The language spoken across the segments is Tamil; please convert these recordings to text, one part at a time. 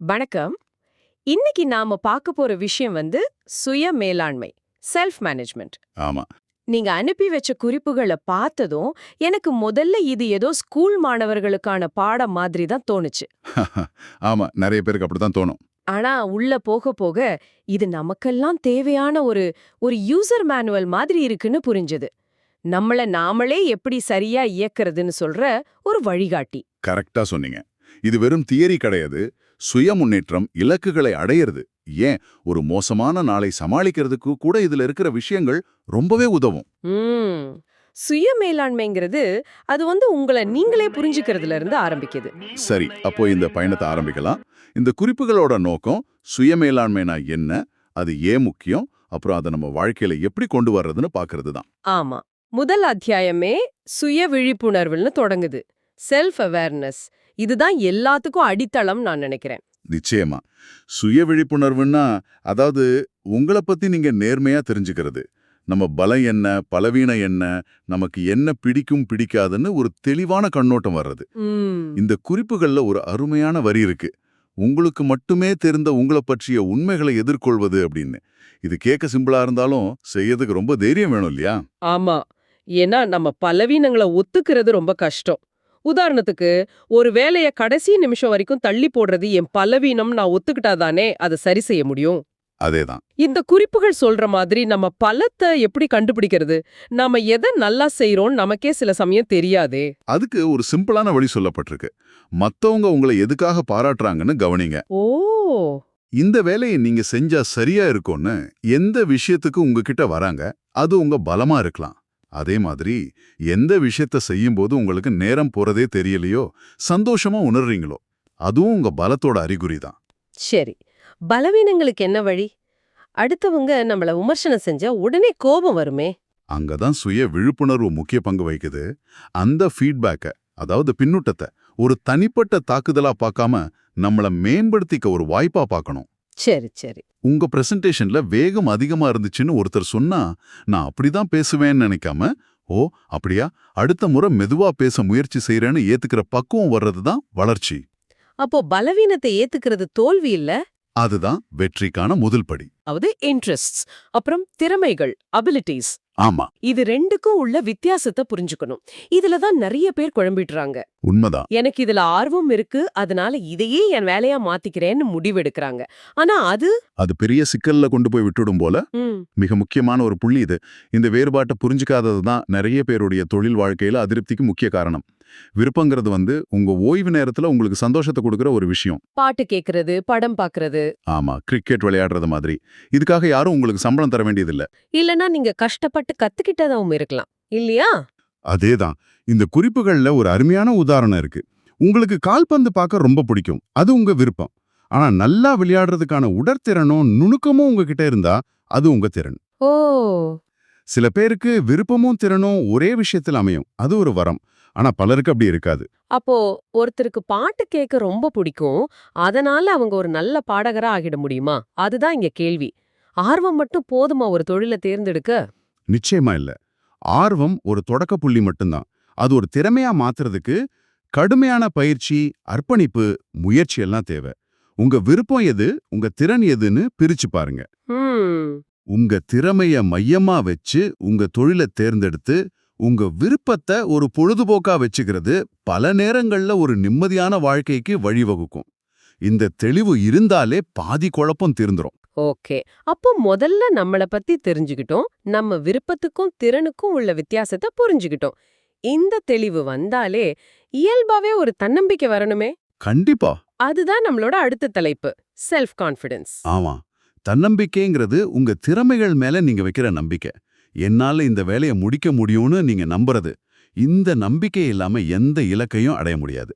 வணக்கம். இன்னைக்கு நாம பார்க்க போற விஷயம் வந்து சுய மேலாண்மை செல்ஃப் மேனேஜ்மெண்ட் ஆமா. நீங்க அனுப்பி வச்ச குறிப்புகளை பார்த்ததும் எனக்கு முதல்ல இது ஏதோ ஸ்கூல் மாணவர்களுக்கான பாடம் மாதிரி தான் தோணுச்சு. ஆமா நிறைய பேருக்கு அப்படித்தான் தோணும். ஆனா உள்ள போக போக இது நமக்கெல்லாம் தேவையான ஒரு ஒரு யூசர் மேனுவல் மாதிரி இருக்குன்னு புரிஞ்சது. நம்மள நாமளே எப்படி சரியா இயக்குறதுன்னு சொல்ற ஒரு வழிகாட்டி. கரெக்டா சொன்னீங்க. இது வெறும் தியரி கிடையாது. சுய முன்னேற்றம் இலக்குகளை அடையிறது. ஏன்? ஒரு மோசமான நாளை சமாளிக்கிறதுக்கு கூட இதுல இருக்கிற விஷயங்கள் ரொம்பவே உதவும். சுய மேலாண்மைங்கிறது அது வந்து உங்களை நீங்களே புரிஞ்சுக்கிறதுல இருந்து ஆரம்பிக்குது. சரி அப்போ இந்த பயணத்தை ஆரம்பிக்கலாம். இந்த குறிப்புகளோட நோக்கம் சுய மேலாண்மைனா என்ன? அது ஏன் முக்கியம்? அப்புறம் அதை நம்ம வாழ்க்கையில எப்படி கொண்டு வர்றதுன்னு பாக்குறது தான். ஆமா. முதல் அத்தியாயமே சுய விழிப்புணர்வுன்னு தொடங்குது. செல்ஃப் அவேர்னஸ் இதுதான் எல்லாத்துக்கும் அடித்தளம் நான் நினைக்கிறேன். நிச்சயமா. சுய விழிப்புணர்வுன்னா அதாவது உங்களை பத்தி நீங்க நேர்மையா தெரிஞ்சுக்கிறது. நம்ம பலம் என்ன பலவீனம் என்ன நமக்கு என்ன பிடிக்கும் பிடிக்காதுன்னு ஒரு தெளிவான கண்ணோட்டம் வர்றது. இந்த குறிப்புகள்ல ஒரு அருமையான வரி இருக்கு. உங்களுக்கு மட்டுமே தெரிந்த உங்களை பற்றிய உண்மைகளை எதிர்கொள்வது அப்படின்னு. இது கேட்க சிம்பிளா இருந்தாலும் செய்யறதுக்கு ரொம்ப தைரியம் வேணும் இல்லையா? ஆமா. ஏன்னா நம்ம பலவீனங்களை ஒத்துக்கிறது ரொம்ப கஷ்டம். உதாரணத்துக்கு ஒரு வேலைய கடைசி நிமிஷம் வரைக்கும் தள்ளி போடுறது என் பலவீனம் நான் ஒத்துக்கிட்டாதானே அதை சரி செய்ய முடியும்? அதேதான். இந்த குறிப்புகள் சொல்ற மாதிரி நம்ம பலத்தை எப்படி கண்டுபிடிக்கிறது? நாம எதை நல்லா செய்றோம் நமக்கே சில சமயம் தெரியாதே. அதுக்கு ஒரு சிம்பிளான வழி சொல்லப்பட்டிருக்கு. மத்தவங்க உங்களை எதுக்காக பாராட்டுறாங்கன்னு கவனிங்க. ஓ! இந்த வேலையை நீங்க செஞ்சா சரியா இருக்கும்னு எந்த விஷயத்துக்கு உங்ககிட்ட வராங்க அது உங்க பலமா இருக்கலாம். அதே மாதிரி எந்த விஷயத்த செய்யும்போது உங்களுக்கு நேரம் போறதே தெரியலையோ சந்தோஷமா உணர்றீங்களோ அதுவும் உங்க பலத்தோட அறிகுறி தான். சரி. பலவீனங்களுக்கு என்ன வழி? அடுத்தவங்க நம்மள விமர்சனம் செஞ்சா உடனே கோபம் வருமே. அங்கதான் சுய விழிப்புணர்வு முக்கிய பங்கு வகிக்குது. அந்த ஃபீட்பேக்க அதாவது பின்னூட்டத்தை ஒரு தனிப்பட்ட தாக்குதலா பார்க்காம நம்மள மேம்படுத்திக்க ஒரு வாய்ப்பா பார்க்கணும். சரி சரி. உங்க பிரசன்டேஷன்ல வேகம் அதிகமா இருந்துச்சுன்னு ஒருத்தர் சொன்னா நான் அப்படிதான் பேசுவேன்னு நினைக்காம ஓ அப்படியா? அடுத்த முறை மெதுவா பேச முயற்சி செய்யறேன்னு ஏத்துக்கிற பக்குவம் வர்றதுதான் வளர்ச்சி. அப்போ பலவீனத்தை ஏத்துக்கிறது தோல்வி இல்ல? அதுதான் வெற்றிக்கான முதல் படி. அதாவது இன்ட்ரெஸ்ட்ஸ் அப்புறம் திறமைகள் அபிலிட்டிஸ் ஆமா. இது ரெண்டுக்கும் உள்ள வித்தியாசத்தை புரிஞ்சுக்கணும். இதுல தான் நிறைய பேர் குழம்பிடுறாங்க. உண்மைதான். எனக்கு இதுல ஆர்வம் இருக்கு அதனால இதையே என் வேலையா மாத்திக்கிறேன்னு முடிவெடுக்கறாங்க. ஆனா அது அது பெரிய சிக்கல்ல கொண்டு போய் விட்டுடும் போல. மிக முக்கியமான ஒரு புள்ளி இது. இந்த வேறுபாட்டை புரிஞ்சுக்காதது தான் நிறைய பேருடைய தொழில் வாழ்க்கையில அதிருப்திக்கு முக்கிய காரணம். விருப்பங்கிறது வந்து உங்க ஓய்வு நேரத்துல உங்களுக்கு சந்தோஷத்தை கொடுக்கிற ஒரு விஷயம். பாட்டு கேக்குறது படம் பாக்குறது. ஆமா கிரிக்கெட் விளையாடுறது மாதிரி. இதுக்காக யாரும் உங்களுக்கு சம்பளம் தர வேண்டியதில்ல. இல்லனா நீங்க கஷ்டப்பட்டு கத்துக்கிட்டதாவும் இருக்கலாம். இல்லையா? அதேதான். இந்த குறிப்புகள்ல ஒரு அருமையான உதாரணம் இருக்கு. உங்களுக்கு கால்பந்து பார்க்க ரொம்ப பிடிக்கும். அது உங்க விருப்பம். ஆனா நல்லா விளையாடுறதுக்கான உடற்திறனும் நுணுக்கமும் உங்ககிட்ட இருந்தா அது உங்க திறன். ஓ! சில பேருக்கு விருப்பமும் திறனும் ஒரே விஷயத்தில் அமையும். அது ஒரு வரம். ஆனா பலருக்கு அப்படி இருக்காது. அப்போ ஒருத்தருக்கு பாட்டு கேட்க ரொம்ப பிடிக்கும். அதனால அவங்க ஒரு நல்ல பாடகரா ஆகிட முடியுமா? அதுதான் இங்க கேள்வி. ஆர்வம் மட்டும் போதுமா ஒரு தொழிலை தேர்ந்தெடுக்க? நிச்சயமா இல்ல. ஆர்வம் ஒரு தொடக்க புள்ளி மட்டும்தான். அது ஒரு திறமையா மாத்துறதுக்கு கடுமையான பயிற்சி அர்ப்பணிப்பு முயற்சி எல்லாம் தேவை. உங்க விருப்பம் எது உங்க திறன் எதுன்னு பிரிச்சு பாருங்க. உங்க திறமைய மையமா வச்சு உங்க தொழிலை தேர்ந்தெடுத்து உங்க விருப்பத்தை ஒரு பொழுதுபோக்கா வச்சுக்கிறது பல நேரங்கள்ல ஒரு நிம்மதியான வாழ்க்கைக்கு வழிவகுக்கும். இந்த தெளிவு இருந்தாலே பாதி குழப்பம் தீர்ந்துரும். ஓகே. அப்போ முதல்ல நம்மள பத்தி தெரிஞ்சுக்கிட்டோம். நம்ம விருப்பத்துக்கும் திறனுக்கும் உள்ள வித்தியாசத்தை புரிஞ்சுக்கிட்டோம். இந்த தெளிவு வந்தாலே இயல்பாவே ஒரு தன்னம்பிக்கை வரணுமே? கண்டிப்பா. அதுதான் நம்மளோட அடுத்த தலைப்பு. செல்ஃப் கான்ஃபிடன்ஸ் ஆமா. தன்னம்பிக்கைங்கிறது உங்க திறமைகள் மேல நீங்க வைக்கிற நம்பிக்கை. என்னால இந்த வேலையை முடிக்க முடியும்னு நீங்க நம்புறது. இந்த நம்பிக்கை இல்லாம எந்த இலக்கையும் அடைய முடியாது.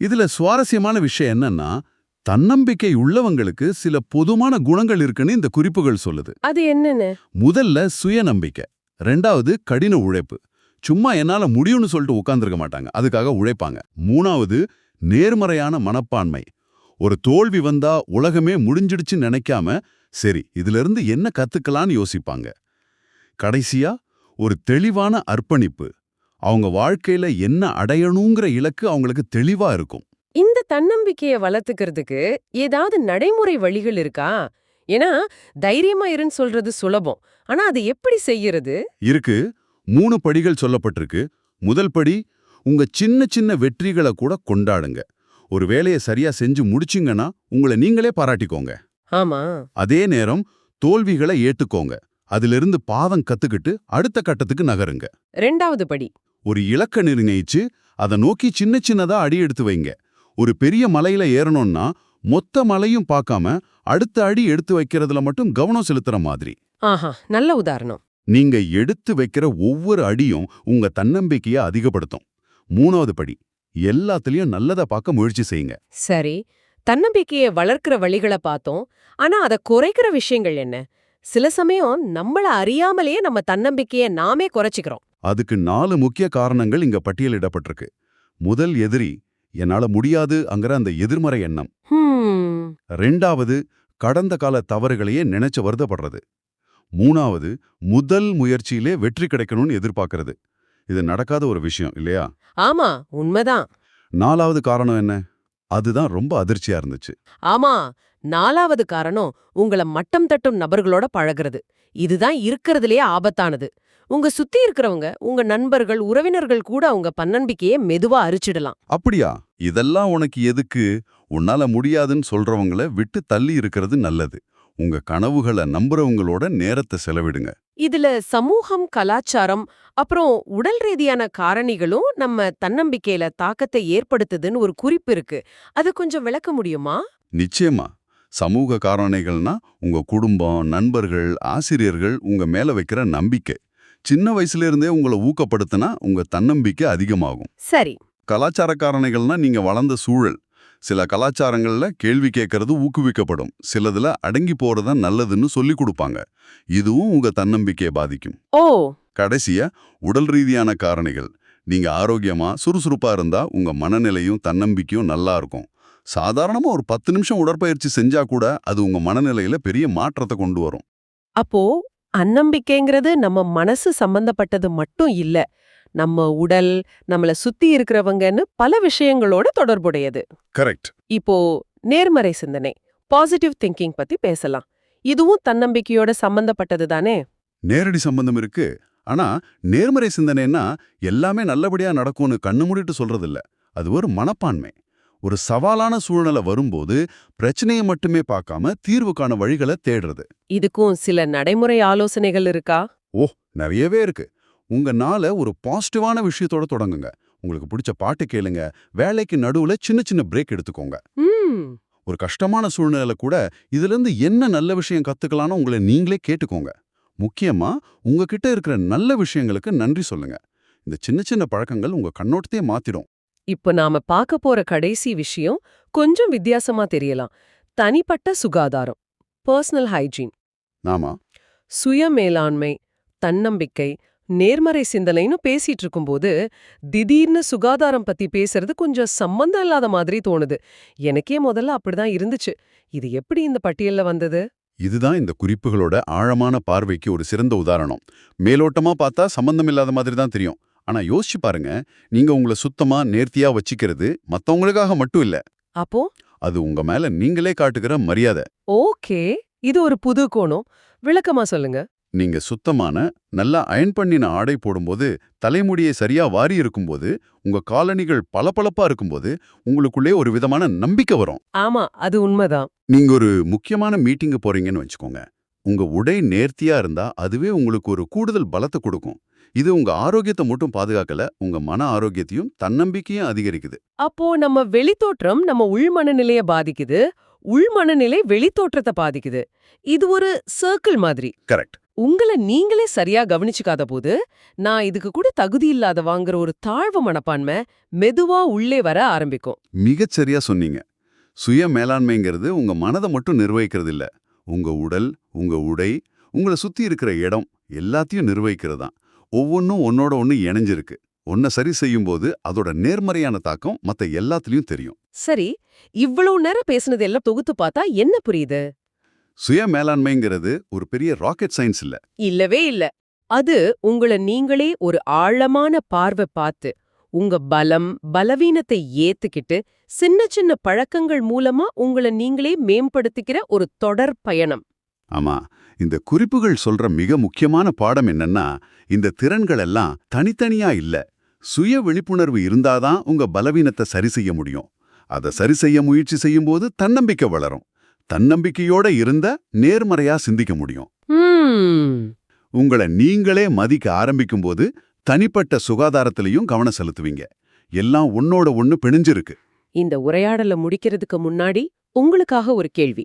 இதுல சுவாரஸ்யமான விஷயம் என்னன்னா தன்னம்பிக்கை உள்ளவங்களுக்கு சில பொதுமான குணங்கள் இருக்குன்னு இந்த குறிப்புகள் சொல்லுது. அது என்னன்னு? முதல்ல சுயநம்பிக்கை ரெண்டாவது கடின உழைப்பு. சும்மா என்னால முடியும்னு சொல்லிட்டு உட்கார்ந்திருக்க மாட்டாங்க அதுக்காக உழைப்பாங்க. மூணாவது நேர்மறையான மனப்பான்மை. ஒரு தோல்வி வந்தா உலகமே முடிஞ்சிடுச்சுன்னு நினைக்காம சரி இதுல இருந்து என்ன கத்துக்கலான்னு யோசிப்பாங்க. கடைசியா ஒரு தெளிவான அர்ப்பணிப்பு. அவங்க வாழ்க்கையில என்ன அடையணுங்கிற இலக்கு அவங்களுக்கு தெளிவா இருக்கும். இந்த தன்னம்பிக்கைய வளர்த்துக்கிறதுக்கு ஏதாவது நடைமுறை வழிகள் இருக்கா? ஏன்னா தைரியமா இருன்னு சொல்றது சுலபம். ஆனா அது எப்படி செய்யறது? இருக்கு. மூணு படிகள் சொல்லப்பட்டிருக்கு. முதல் படி உங்க சின்ன சின்ன வெற்றிகளை கூட கொண்டாடுங்க. ஒரு வேலையை சரியா செஞ்சு முடிச்சிங்கன்னா உங்களை நீங்களே பாராட்டிக்கோங்க. ஆமா. அதே நேரம் தோல்விகளை ஏத்துக்கோங்க. அதிலிருந்து பாதம் கத்துக்கிட்டு அடுத்த கட்டத்துக்கு நகருங்க. ரெண்டாவது படி. ஒரு இலக்க நிர்ணயிச்சு அதை நோக்கி சின்ன சின்னதா அடி எடுத்து வைங்க. ஒரு பெரிய மலையில ஏறணும்னா மொத்த மலையும் பார்க்காம அடுத்த அடி எடுத்து வைக்கிறதுல மட்டும் கவனம் செலுத்துற மாதிரி. ஆஹா நல்ல உதாரணம். நீங்க எடுத்து வைக்கிற ஒவ்வொரு அடியும் உங்க தன்னம்பிக்கையை அதிகப்படுத்தும். மூணாவது படி எல்லாத்துலயும் நல்லதை பார்க்க முயற்சி செய்யுங்க. சரி தன்னம்பிக்கையை வளர்க்கிற வழிகளை பார்த்தோம். ஆனா அதை குறைக்கிற விஷயங்கள் என்ன? சில சமயம் நம்மள அறியாமலேயே நம்ம தன்னம்பிக்கையை நாமே குறைச்சிக்கிறோம். அதுக்கு நாலு முக்கிய காரணங்கள் இங்க பட்டியலிடப்பட்டிருக்கு முதல் எதிரி என்னால முடியாது அங்கிற அந்த எதிர்மறை எண்ணம். ரெண்டாவது கடந்த கால தவறுகளையே நினைச்சு வருத்தப்படுறது. மூணாவது முதல் முயற்சியிலே வெற்றி கிடைக்கணும்னு எதிர்பார்க்கறது. இது நடக்காத ஒரு விஷயம் இல்லையா? ஆமா உண்மைதான். நாலாவது காரணம் என்ன? அதுதான் ரொம்ப அதிர்ச்சியா இருந்துச்சு. ஆமா நாலாவது காரணம் உங்கள மட்டம் தட்டும் நபர்களோட பழகுறது. இதுதான் இருக்கறதுலயே ஆபத்தானது. உங்க சுத்தி இருக்கிறவங்க உங்க நண்பர்கள் உறவினர்கள் கூட உங்க பன்னம்பிக்கையை மெதுவா அரிச்சிடலாம். அப்படியா? இதெல்லாம் உனக்கு எதுக்கு? உன்னால முடியாதுன்னு சொல்றவங்கள விட்டு தள்ளி இருக்கிறது நல்லது. உங்க கனவுகளை நம்புறவங்களோட நேரத்தை செலவிடுங்க. இதுல சமூகம் கலாச்சாரம் அப்புறம் உடல் ரீதியான காரணிகளும் நம்ம தன்னம்பிக்கையில தாக்கத்தை ஏற்படுத்துதுன்னு ஒரு குறிப்பு இருக்கு. அது கொஞ்சம் விளக்க முடியுமா? நிச்சயமா. சமூக காரணிகள்னா உங்க குடும்பம் நண்பர்கள் ஆசிரியர்கள் உங்க மேல வைக்கிற நம்பிக்கை. சின்ன வயசுல இருந்தே உங்களை ஊக்கப்படுத்தினா உங்க தன்னம்பிக்கை அதிகமாகும். சரி. கலாச்சார காரணிகள்னா நீங்க வளர்ந்த சூழல். சில கலாச்சாரங்கள்ல கேள்வி கேட்கறது ஊக்குவிக்கப்படும். சிலதுல அடங்கி போறதா நல்லதுன்னு சொல்லி கொடுப்பாங்க. இதுவும் உங்க தன்னம்பிக்கையை பாதிக்கும். ஓ. கடைசியா உடல் ரீதியான காரணிகள். நீங்க ஆரோக்கியமா சுறுசுறுப்பா இருந்தா உங்க மனநிலையும் தன்னம்பிக்கையும் நல்லா இருக்கும். சாதாரணமா ஒரு பத்து நிமிஷம் உடற்பயிற்சி செஞ்சா கூட அது உங்க மனநிலையில பெரிய மாற்றத்தை கொண்டு வரும். அப்போ அந்நம்பிக்கைங்கிறது நம்ம மனசு சம்பந்தப்பட்டது மட்டும் இல்ல நம்ம உடல் நம்மள சுத்தி இருக்கிறவங்கன்னு பல விஷயங்களோட தொடர்புடையது. கரெக்ட். இப்போ நேர்மறை சிந்தனை பாசிட்டிவ் திங்கிங் பத்தி பேசலாம். இதுவும் தன்னம்பிக்கையோட சம்பந்தப்பட்டது தானே? நேரடி சம்பந்தம் இருக்கு. ஆனா நேர்மறை சிந்தனைன்னா எல்லாமே நல்லபடியா நடக்கும்னு கண்ணு மூடிட்டு சொல்றதில்ல. அது ஒரு மனப்பான்மை. ஒரு சவாலான சூழ்நிலை வரும்போது பிரச்சனையை மட்டுமே பார்க்காம தீர்வுக்கான வழிகளை தேடுறது. இதுக்கும் சில நடைமுறை ஆலோசனைகள் இருக்கா? ஓ நிறையவே இருக்கு. உங்க நாளை ஒரு பாசிட்டிவான விஷயத்தோட தொடங்குங்க. உங்களுக்கு பிடிச்ச பாட்டு கேளுங்க. வேலைக்கு நடுவுல சின்ன சின்ன பிரேக் எடுத்துக்கோங்க. ஒரு கஷ்டமான சூழ்நிலை கூட இதுல இருந்து என்ன நல்ல விஷயம் கத்துக்கலாம்னு உங்களை நீங்களே கேட்டுக்கோங்க. முக்கியமா உங்ககிட்ட இருக்கிற நல்ல விஷயங்களுக்கு நன்றி சொல்லுங்க. இந்த சின்ன சின்ன பழக்கங்கள் உங்க கண்ணோட்டத்தையே மாத்திடும். இப்போ நாம பார்க்க போற கடைசி விஷயம் கொஞ்சம் வித்தியாசமா தெரியலாம். தனிப்பட்ட சுகாதாரம் பர்சனல் ஹைஜீன் நாமா சுய மேலாண்மை தன்னம்பிக்கை நேர்மறை சிந்தனைன்னு பேசிட்டு இருக்கும்போது திடீர்னு சுகாதாரம் பத்தி பேசுறது கொஞ்சம் சம்பந்தம் இல்லாத மாதிரி தோணுது. எனக்கே முதல்ல அப்படிதான் இருந்துச்சு. இது எப்படி இந்த பட்டியல்ல வந்தது? இதுதான் இந்த குறிப்புகளோட ஆழமான பார்வைக்கு ஒரு சிறந்த உதாரணம். மேலோட்டமா பார்த்தா சம்பந்தம் இல்லாத மாதிரி தான் தெரியும். ஆனா யோசிச்சு பாருங்க நீங்க உங்களை சுத்தமா நேர்த்தியா வச்சுக்கிறது மத்தவங்களுக்காக மட்டும் இல்ல. அப்போ? அது உங்க மேல நீங்களே காட்டுகிற மரியாதை. ஓகே இது ஒரு புது கோணம். விளக்கமா சொல்லுங்க. நீங்க சுத்தமான நல்லா அயன் பண்ணின ஆடை போடும்போது தலைமுடியை சரியா வாரி இருக்கும்போது உங்க காலணிகள் பளபளப்பா இருக்கும்போது உங்களுக்குள்ளே ஒரு விதமான நம்பிக்கை வரும். ஆமா அது உண்மைதான். நீங்க ஒரு முக்கியமான மீட்டிங்கு போறீங்கன்னு வச்சுக்கோங்க. உங்க உடை நேர்த்தியா இருந்தா அதுவே உங்களுக்கு ஒரு கூடுதல் பலத்தை கொடுக்கும். இது உங்க ஆரோக்கியத்தை மட்டும் பாதுகாக்கல உங்க மன ஆரோக்கியத்தையும் தன்னம்பிக்கையும் அதிகரிக்குது. அப்போ நம்ம வெளித்தோற்றம் நம்ம உள் மனநிலைய பாதிக்குது உள் மனநிலை வெளித்தோற்றத்தை பாதிக்குது. இது ஒரு சர்க்கிள் மாதிரி. கரெக்ட் உங்களை நீங்களே சரியா கவனிச்சுக்காத போது நான் இதுக்கு கூட தகுதி இல்லாதவாங்கிற ஒரு தாழ்வு மனப்பான்மை மெதுவா உள்ளே வர ஆரம்பிக்கும். மிகச் சரியா சொன்னீங்க. சுய மேலாண்மைங்கிறது உங்க மனதை மட்டும் நிர்வகிக்கிறது இல்ல உங்க உடல் உங்க உடை உங்களை சுத்தி இருக்கிற இடம் எல்லாத்தையும் நிர்வகிக்கிறது தான் ஒவ்வொன்றும் ஒன்னோட ஒன்று இணைஞ்சிருக்கு. ஒன்ன சரி செய்யும்போது அதோட நேர்மறையான தாக்கம் மத்த எல்லாத்துலயும் தெரியும். சரி இவ்வளவு நேரம் பேசுனது எல்லாம் தொகுத்து பார்த்தா என்ன புரியுது? சுய மேலாண்மைங்கிறது ஒரு பெரிய ராக்கெட் சயின்ஸ் இல்ல. இல்லவே இல்ல. அது உங்களை நீங்களே ஒரு ஆழமான பார்வை பார்த்து உங்க பலம் பலவீனத்தை ஏத்துக்கிட்டு சின்ன சின்ன பழக்கங்கள் மூலமா உங்கள நீங்களே மேம்படுத்திக்கிற ஒரு தொடர் பயணம். ஆமா. இந்த குறிப்புகள் சொல்ற மிக முக்கியமான பாடம் என்னன்னா இந்த திறன்கள் எல்லாம் தனித்தனியா இல்ல. சுய விழிப்புணர்வு இருந்தாதான் உங்க பலவீனத்தை சரி செய்ய முடியும். அதை சரி செய்ய முயற்சி செய்யும்போது தன்னம்பிக்கை வளரும். தன்னம்பிக்கையோட இருந்த நேர்மறையா சிந்திக்க முடியும். உங்களை நீங்களே மதிக்க ஆரம்பிக்கும்போது தனிப்பட்ட சுகாதாரத்திலையும் கவனம் செலுத்துவீங்க. எல்லாம் ஒன்னோட ஒண்ணு பிணைஞ்சிருக்கு. இந்த உரையாடல முடிக்கிறதுக்கு முன்னாடி உங்களுக்காக ஒரு கேள்வி.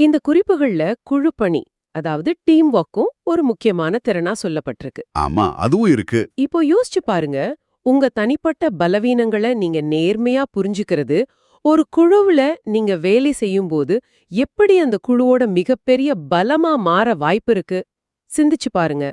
இந்த குறிப்புகள்ல குழுப்பணி அதாவது டீம் ஒர்க்கும் ஒரு முக்கியமான திறனா சொல்லப்பட்டிருக்கு. ஆமா அதுவும் இருக்கு. இப்போ யோசிச்சு பாருங்க உங்க தனிப்பட்ட பலவீனங்களை நீங்க நேர்மையா புரிஞ்சுக்கிறது ஒரு குழுவுல நீங்க வேலை செய்யும்போது எப்படி அந்த குழுவோட மிகப்பெரிய பலமா மாற வாய்ப்பு இருக்கு? சிந்திச்சு பாருங்க.